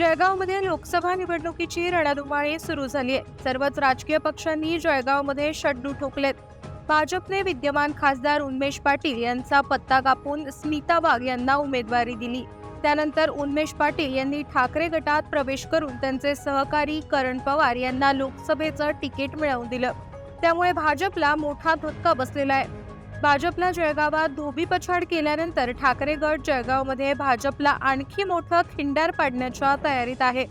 जळगावमध्ये लोकसभा निवडणुकीची रणधुमाळी सुरू झाली आहे. सर्वच राजकीय पक्षांनी जळगावमध्ये शड्डू ठोकलेत. भाजपने विद्यमान खासदार उन्मेष पाटील यांचा पत्ता कापून स्मिता वाघ यांना उमेदवारी दिली. त्यानंतर उन्मेष पाटील यांनी ठाकरे गटात प्रवेश करून त्यांचे सहकारी करण पवार यांना लोकसभेचं तिकीट मिळवून दिलं. त्यामुळे भाजपला मोठा धक्का बसलेला आहे. भाजपला जळगावात धोबी पछाड केल्यानंतर ठाकरे गट जळगावमध्ये भाजपला आणखी मोठं खिंडार पाडण्याच्या तयारीत आहे.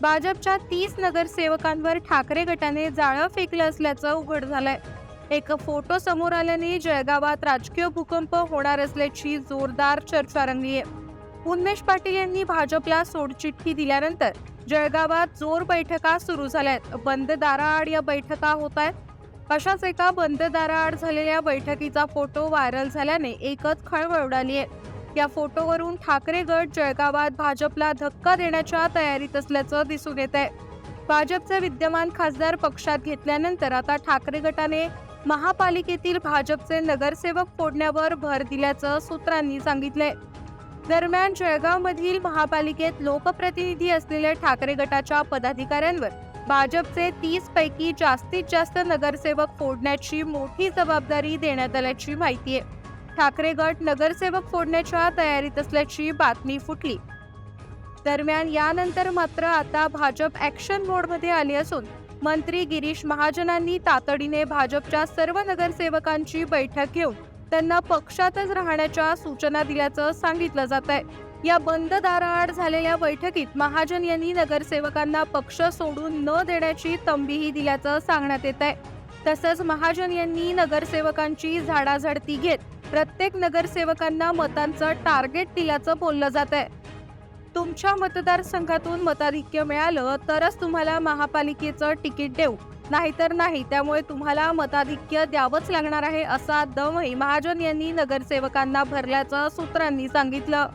भाजपच्या तीस नगरसेवकांवर ठाकरे गटाने जाळं फेकलं असल्याचं उघड झालंय. एक फोटो समोर आल्याने जळगावात राजकीय भूकंप होणार असल्याची जोरदार चर्चा रंगली आहे उन्मेष पाटील यांनी भाजपला सोडचिठ्ठी दिल्यानंतर जळगावात जोर बैठका सुरू झाल्यात. बंद दाराआड या बैठका होत आहेत अशाच एका बंद दाराआड झालेल्या बैठकीचा फोटो व्हायरल झाल्याने एकच खळबळ उडाली आहे. या फोटोवरून ठाकरे गट जळगावात भाजपला धक्का देण्याच्या तयारीत असल्याचं दिसून येत आहे भाजपचे विद्यमान खासदार पक्षात घेतल्यानंतर आता ठाकरे गटाने महापालिकेतील भाजपचे नगरसेवक फोडण्यावर भर दिल्याचं सूत्रांनी सांगितलंय. दरम्यान जळगावमधील महापालिकेत लोकप्रतिनिधी असलेल्या ठाकरे गटाच्या पदाधिकाऱ्यांवर भाजपचे तीस पैकी जास्तीत जास्त नगरसेवक फोडण्याची मोठी जबाबदारी देण्यात आल्याची माहिती आहे. ठाकरे गट नगरसेवक फोडण्याच्या तयारीत असल्याची बातमी फुटली. दरम्यान यानंतर मात्र आता भाजप ऍक्शन मोडमध्ये आली असून मंत्री गिरीश महाजनांनी तातडीने भाजपच्या सर्व नगरसेवकांची बैठक घेऊन त्यांना पक्षातच राहण्याच्या सूचना दिल्याचं सांगितलं जात आहे या बंद दाराआड झालेल्या बैठकीत महाजन यांनी नगरसेवकांना पक्ष सोडून न देण्याची तंबीही दिल्याचं सांगण्यात येत आहे. तसंच महाजन यांनी नगरसेवकांची झाडाझडती घेत प्रत्येक नगरसेवकांना मतांचं टार्गेट दिल्याचं बोललं जात आहे. तुमच्या मतदारसंघातून मताधिक्य मिळालं तरच तुम्हाला महापालिकेचं तिकीट देऊ. नाहीतर नाही त्यामुळे तुम्हाला मताधिक्य द्यावंच लागणार आहे असा दमही महाजन यांनी नगरसेवकांना भरल्याचं सूत्रांनी सांगितलं.